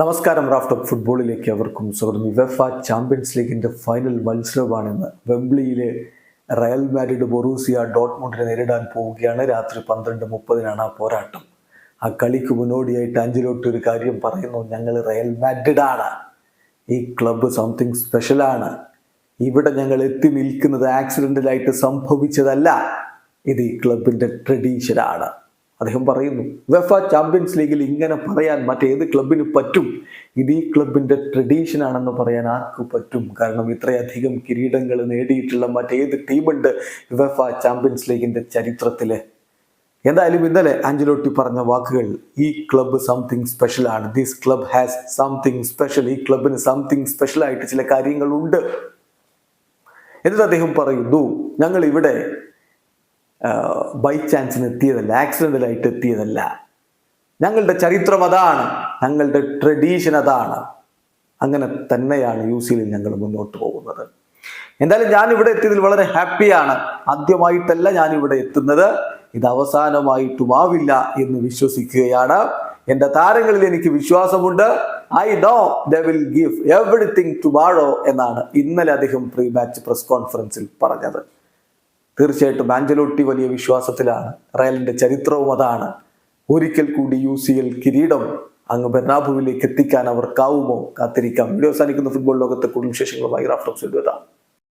നമസ്കാരം raft of ഫുട്ബോളിലേക്ക് അവർക്കും സ്വാഗതം. വെഫ ചാമ്പ്യൻസ് ലീഗിന്റെ ഫൈനൽ മത്സരമാണെന്ന്. വെംബ്ലിയിലെ റയൽ മാഡ്രിഡ് ബൊറൂസിയ ഡോട്ട്മുണ്ടിനെ നേരിടാൻ പോവുകയാണ്. രാത്രി പന്ത്രണ്ട് മുപ്പതിനാണ് ആ പോരാട്ടം. ആ കളിക്ക് മുന്നോടിയായിട്ട് അഞ്ചിലോട്ട് ഒരു കാര്യം പറയുന്നു. ഞങ്ങൾ റയൽ മാഡ്രിഡാണ്. ഈ ക്ലബ്ബ് സംതിങ് സ്പെഷ്യലാണ് ഇവിടെ ഞങ്ങൾ എത്തി നിൽക്കുന്നത് ആക്സിഡന്റലായിട്ട് സംഭവിച്ചതല്ല. ഇത് ഈ ക്ലബിന്റെ ട്രഡീഷനാണ് അദ്ദേഹം പറയുന്നു വെഫ ചാമ്പ്യൻസ് ലീഗിൽ ഇങ്ങനെ പറയാൻ മറ്റേത് ക്ലബിന് പറ്റും? ഇത് ഈ ക്ലബിന്റെ ട്രഡീഷൻ ആണെന്ന് പറയാൻ ആർക്ക് പറ്റും? കാരണം ഇത്രയധികം കിരീടങ്ങൾ നേടിയിട്ടുള്ള മറ്റേത് ടീമുണ്ട് വെഫ ചാമ്പ്യൻസ് ലീഗിന്റെ ചരിത്രത്തിൽ. എന്തായാലും ഇന്നലെ ആഞ്ചലോട്ടി പറഞ്ഞ വാക്കുകൾ ഈ ക്ലബ്ബ് സംതിങ് സ്പെഷ്യൽ ആണ്. This club has something special ഈ ക്ലബിന് സംതിങ് സ്പെഷ്യൽ ആയിട്ട് ചില കാര്യങ്ങളുണ്ട്. എന്നിട്ട് അദ്ദേഹം പറയുന്നു ഞങ്ങൾ ഇവിടെ ബൈ ചാൻസിന് എത്തിയതല്ല ആക്സിഡന്റലായിട്ട് എത്തിയതല്ല. ഞങ്ങളുടെ ചരിത്രം അതാണ് ഞങ്ങളുടെ ട്രഡീഷൻ അതാണ്. അങ്ങനെ തന്നെയാണ് യു സിയിൽ ഞങ്ങൾ മുന്നോട്ട് പോകുന്നത്. എന്തായാലും ഞാൻ ഇവിടെ എത്തിയതിൽ വളരെ ഹാപ്പിയാണ് ആദ്യമായിട്ടല്ല ഞാൻ ഇവിടെ എത്തുന്നത്. ഇത് അവസാനമായിട്ടുമാവില്ല എന്ന് വിശ്വസിക്കുകയാണ്. എന്റെ താരങ്ങളിൽ എനിക്ക് വിശ്വാസമുണ്ട്. I know they will give everything tomorrow എന്നാണ് ഇന്നലെ അദ്ദേഹം പ്രീ മാച്ച് പ്രസ് കോൺഫറൻസിൽ പറഞ്ഞത്. തീർച്ചയായിട്ടും ആഞ്ചലോട്ടി വലിയ വിശ്വാസത്തിലാണ്. റയലിന്റെ ചരിത്രവും അതാണ്. ഒരിക്കൽ കൂടി യു സി എൽ കിരീടം അങ്ങ് ബെർണാബുവിലേക്ക് എത്തിക്കാൻ അവർക്കാവുമോ? കാത്തിരിക്കാം. വീഡിയോ അവസാനിക്കുന്ന. ഫുട്ബോൾ ലോകത്തെ കൂടുതൽ വിശേഷങ്ങളുമായി റാഫ്റ്റോക്സ് എഴുതാം